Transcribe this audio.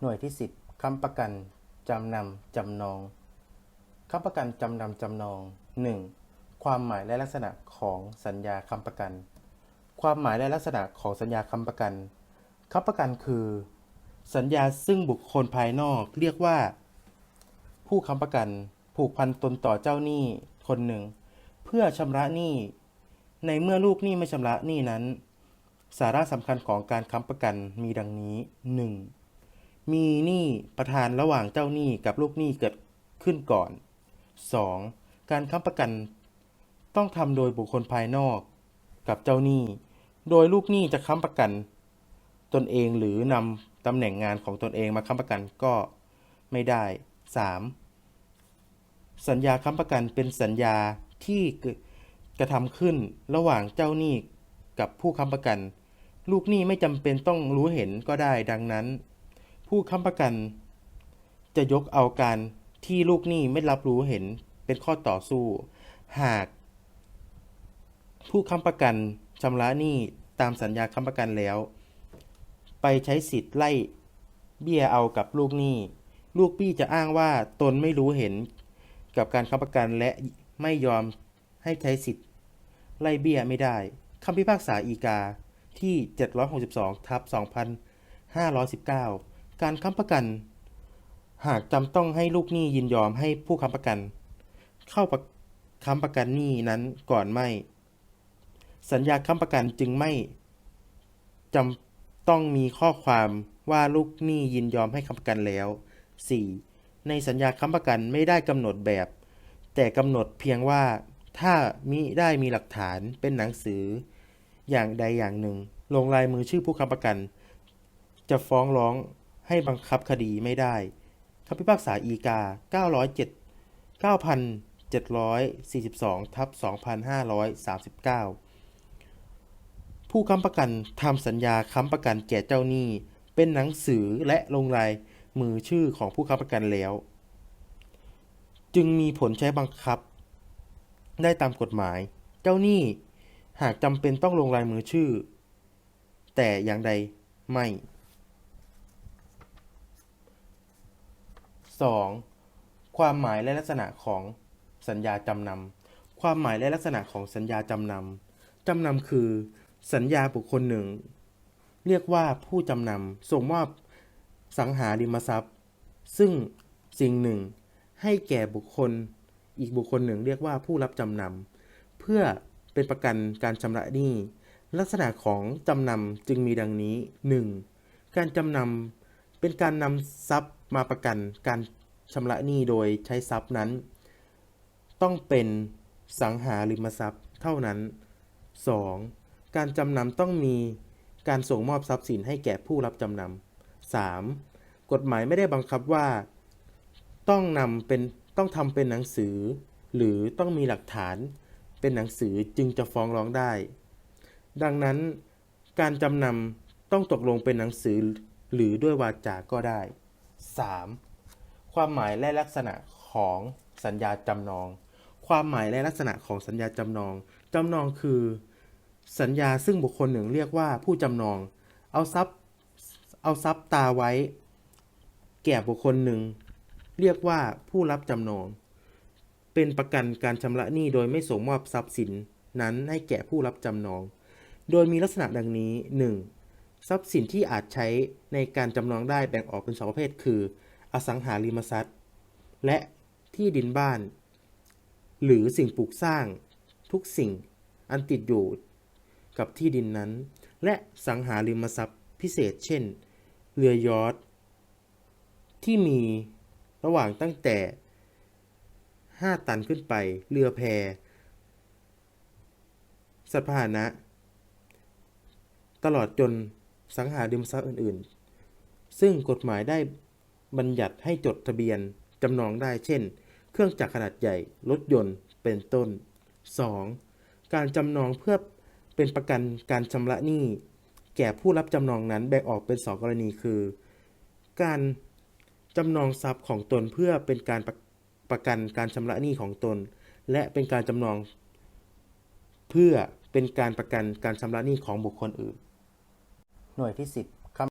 หน่วยที่ 10ค้ำประกันจำนำจำนองค้ำประกันจำนำจำนอง 1. ความหมายและลักษณะของสัญญาค้ำประกัน ความหมายและลักษณะของสัญญาค้ำประกันค้ำประกันคือ สัญญาซึ่งบุคคลภายนอกเรียกว่า ผู้ค้ำประกันผูกพันตนต่อเจ้าหนี้คนหนึ่ง เพื่อชำระหนี้ ในเมื่อลูกหนี้ไม่ชำระหนี้นั้น สาระสำคัญของการค้ำประกันมีดังนี้ 1. มีหนี้ประทานระหว่างเจ้าหนี้กับลูกหนี้เกิดขึ้นก่อน 2. การค้ำประกัน ต้องทำโดยบุคคลภายนอกกับเจ้าหนี้ โดยลูกหนี้จะค้ำประกัน ตนเองหรือนำตำแหน่งงานของตนเองมาค้ำประกันก็ไม่ได้ 3. สัญญาค้ำประกันเป็นสัญญาที่กระทำขึ้นระหว่างเจ้าหนี้กับผู้ค้ำประกัน ลูกหนี้ไม่จำเป็นต้องรู้เห็นก็ได้ดังนั้น ผู้ค้ำประกัน จะยกเอาการที่ลูกหนี้ไม่รับรู้เห็นเป็นข้อต่อสู้ หาก ผู้ค้ำประกันชำระหนี้ตามสัญญาค้ำประกันแล้ว ไปใช้สิทธิ์ไล่เบี้ยเอากับลูกหนี้ ลูกพี่จะอ้างว่าตนไม่รู้เห็นกับการค้ำประกันและไม่ยอมให้ใช้สิทธิ์ ไล่เบี้ยไม่ได้คำพิพากษาอีกาที่ 762ทับ2519 การค้ำประกัน หากจำต้องให้ลูกหนี้ยินยอมให้ผู้ค้ำประกัน เข้าประค้ำประกันหนี้นั้นก่อนไม่ สัญญาค้ำประกันจึงไม่จำต้องมีข้อความว่าลูกหนี้ยินยอมให้ค้ำประกันแล้ว 4. ในสัญญาค้ำประกันไม่ได้กำหนดแบบ แต่กำหนดเพียงว่าถ้ามิได้มีหลักฐานเป็นหนังสือ อย่างใดอย่างหนึ่ง ลงลายมือชื่อผู้ค้ำประกัน จะฟ้องร้อง ให้บังคับคดีไม่ได้คำพิพากษาอีกา 907 9,742ทับ2539 ผู้ค้ำประกันทำสัญญาค้ำประกันแก่เจ้าหนี้ เป็นหนังสือและลงลายมือชื่อของผู้ค้ำประกันแล้ว จึงมีผลใช้บังคับ ได้ตามกฎหมาย เจ้าหนี้หากจำเป็นต้องลงลายมือชื่อ แต่อย่างใดไม่ 2. ความหมายและลักษณะของสัญญาจำนำ ความหมายและลักษณะของสัญญาจำนำ จำนำคือ สัญญาบุคคลหนึ่ง เรียกว่าผู้จำนำส่งมอบสังหาริมทรัพย์ ซึ่งสิ่งหนึ่ง ให้แก่บุคคล อีกบุคคลหนึ่งเรียกว่าผู้รับจำนำ เพื่อเป็นประกันการชำระหนี้ ลักษณะของจำนำจึงมีดังนี้ 1. การจำนำ เป็นการนำทรัพย์มาประกันการชำระหนี้โดยใช้ทรัพย์นั้น ต้องเป็นสังหาริมทรัพย์เท่านั้น 2. การจำนำต้องมีการส่งมอบทรัพย์สินให้แก่ผู้รับจำนำ 3. กฎหมายไม่ได้บังคับว่า ต้องนำเป็นต้องทำเป็นหนังสือ หรือต้องมีหลักฐานเป็นหนังสือจึงจะฟ้องร้องได้ ดังนั้น การจำนำต้องตกลงเป็นหนังสือ หรือด้วยวาจาก็ได้ 3. ความหมายและลักษณะของสัญญาจำนอง ความหมายและลักษณะของสัญญาจำนอง จำนองคือ สัญญาซึ่งบุคคลหนึ่งเรียกว่าผู้จำนอง เอาทรัพย์เอาทรัพย์ตาไว้ แก่บุคคลหนึ่ง เรียกว่าผู้รับจำนอง เป็นประกันการชำระหนี้โดยไม่ส่งมอบทรัพย์สินนั้นให้แก่ผู้รับจำนอง โดยมีลักษณะดังนี้ 1. ทรัพย์สินที่อาจใช้ในการจำนองได้แบ่งออกเป็นสองประเภทคือ อสังหาริมทรัพย์ และที่ดินบ้าน หรือสิ่งปลูกสร้าง ทุกสิ่งอันติดอยู่กับที่ดินนั้น และสังหาริมทรัพย์พิเศษ เช่น เรือยอทที่มีระหว่างตั้งแต่ 5 ตันขึ้นไป เรือแพสัตว์พาหนะ ตลอดจน สังหาริมทรัพย์อื่น ๆ ซึ่งกฎหมายได้บัญญัติให้จดทะเบียนจำนองได้เช่น เครื่องจักรขนาดใหญ่ รถยนต์ เป็นต้น 2. การจำนองเพื่อเป็นประกันการชำระหนี้ แก่ผู้รับจำนองนั้นแบ่งออกเป็น 2 กรณีคือ การจำนองทรัพย์ของตนเพื่อเป็นการประประกันการชำระหนี้ของตน และเป็นการจำนอง เพื่อเป็นการประกันการชำระหนี้ของบุคคลอื่น หน่วยที่ 10